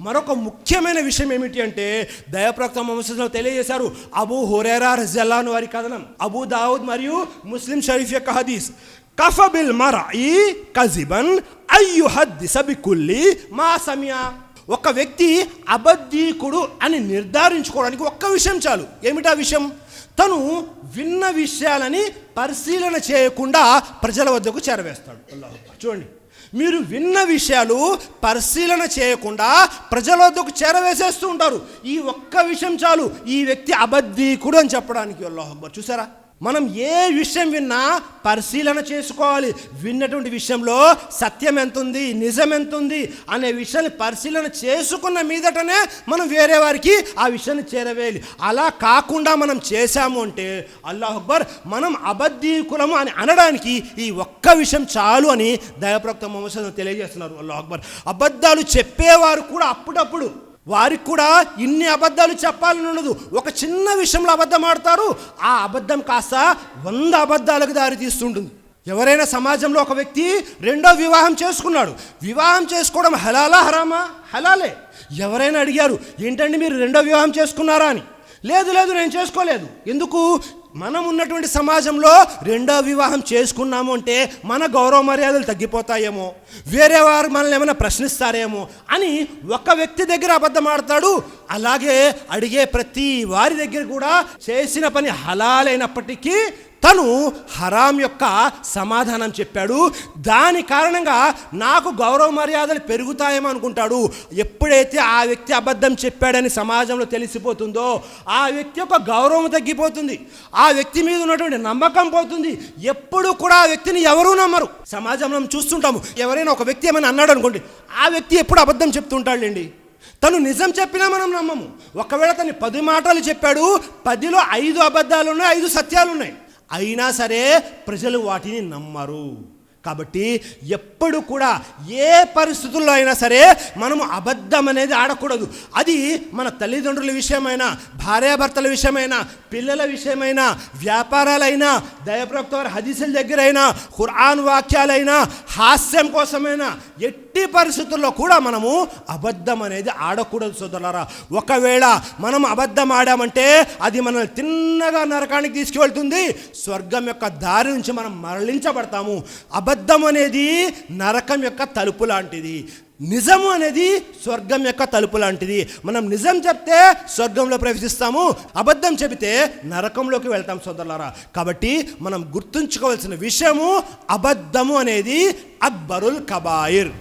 మరొక ముఖ్యమైన విషయం ఏమిటి అంటే దయప్రక్త వంశంలో తెలియజేశారు అబూ హురేరా రజల్లాను వారి కథనం. అబూ దావుద్ మరియు ముస్లిం షరీఫ్ యొక్క హదీస్. కఫబిల్ మరఈ కజిబన్ అయ్యు హద్దిస బికుల్లి మా సమయ. ఒక వ్యక్తి అబద్ధీకుడు అని నిర్ధారించుకోవడానికి ఒక్క విషయం చాలు. ఏమిటా విషయం? తను విన్న విషయాలని పరిశీలన చేయకుండా ప్రజల వద్దకు చేరవేస్తాడు. చూడండి. మీరు విన్న విషయాలు పరిశీలన చేయకుండా ప్రజల వద్దకు చేరవేసేస్తూ ఉంటారు. ఈ ఒక్క విషయం చాలు. ఈ వ్యక్తి అబద్ధీకుడు అని చెప్పడానికి అల్లాహ్ అక్బర్ చూసారా? మనం ఏ విషయం విన్నా పరిశీలన చేసుకోవాలి. విన్నటువంటి విషయంలో సత్యం ఎంత ఉంది నిజం ఎంత ఉంది అనే విషయాన్ని పరిశీలన చేసుకున్న మీదటనే మనం వేరే వారికి ఆ విషయాన్ని చేరవేయాలి. అలా కాకుండా మనం చేశాము అంటే అల్లాహ్ అక్బర్ మనం అబద్ధీకులము అని అనడానికి ఈ ఒక్క విషయం చాలు అని దయప్రక్త మొహమ్మద్ తెలియజేస్తున్నారు. అల్లాహ్ అక్బర్. అబద్ధాలు చెప్పేవారు కూడా అప్పుడప్పుడు. వారికి కూడా ఇన్ని అబద్ధాలు చెప్పాలని ఉండదు. ఒక చిన్న విషయంలో అబద్ధం ఆడతారు. ఆ అబద్ధం కాస్త వంద అబద్ధాలకు దారి తీస్తుంటుంది. ఎవరైనా సమాజంలో ఒక వ్యక్తి రెండో వివాహం చేసుకున్నాడు. వివాహం చేసుకోవడం హలాలా హరామా? హలాలే. ఎవరైనా అడిగారు ఏంటండి మీరు రెండో వివాహం చేసుకున్నారా? అని. లేదు లేదు నేను చేసుకోలేదు. ఎందుకు? మనం ఉన్నటువంటి సమాజంలో రెండో వివాహం చేసుకున్నాము అంటే మన గౌరవ మర్యాదలు తగ్గిపోతాయేమో వేరే వారు మనల్ని ఏమైనా ప్రశ్నిస్తారేమో అని ఒక వ్యక్తి దగ్గర అబద్ధం ఆడతాడు. అలాగే అడిగే ప్రతి వారి దగ్గర కూడా చేసిన పని హలాలైనప్పటికీ తను హరాం యొక్క సమాధానం చెప్పాడు. దాని కారణంగా నాకు గౌరవ మర్యాదలు పెరుగుతాయేమో అనుకుంటాడు. ఎప్పుడైతే ఆ వ్యక్తి అబద్ధం చెప్పాడని సమాజంలో తెలిసిపోతుందో ఆ వ్యక్తి యొక్క గౌరవం తగ్గిపోతుంది. ఆ వ్యక్తి మీద ఉన్నటువంటి నమ్మకం పోతుంది. ఎప్పుడు కూడా ఆ వ్యక్తిని ఎవరూ నమ్మరు. సమాజంలో మనం చూస్తుంటాము ఎవరైనా ఒక వ్యక్తి ఏమైనా అన్నాడు అనుకోండి ఆ వ్యక్తి ఎప్పుడు అబద్ధం చెప్తుంటాడండి తను నిజం చెప్పినా మనం నమ్మము. ఒకవేళ తను పది మాటలు చెప్పాడు పదిలో ఐదు అబద్ధాలు ఉన్నాయి ఐదు సత్యాలు ఉన్నాయి. అయినా సరే ప్రజలు వాటిని నమ్మరు. కాబట్టి ఎప్పుడు కూడా ఏ పరిస్థితుల్లో అయినా సరే మనము అబద్ధం అనేది ఆడకూడదు. అది మన తల్లిదండ్రుల విషయమైనా భార్యాభర్తల విషయమైనా పిల్లల విషయమైనా వ్యాపారాలైనా దయప్రక్త వారి హదీసుల దగ్గరైనా ఖురాన్ వాక్యాలైనా హాస్యం కోసమైనా ఎట్టి పరిస్థితుల్లో కూడా మనము అబద్ధం అనేది ఆడకూడదు సోదరులారా. ఒకవేళ మనం అబద్ధం ఆడామంటే అది మనల్ని తిన్నగా నరకానికి తీసుకువెళ్తుంది. స్వర్గం యొక్క దారి నుంచి మనం మరలించబడతాము. అబద్ధం అనేది నరకం యొక్క తలుపు లాంటిది. నిజము అనేది స్వర్గం యొక్క తలుపు లాంటిది. మనం నిజం చెప్తే స్వర్గంలో ప్రవేశిస్తాము. అబద్ధం చెబితే నరకంలోకి వెళ్తాం సోదరులారా. కాబట్టి మనం గుర్తుంచుకోవాల్సిన విషయము అబద్ధము అనేది అక్బరుల్ కబాయిర్.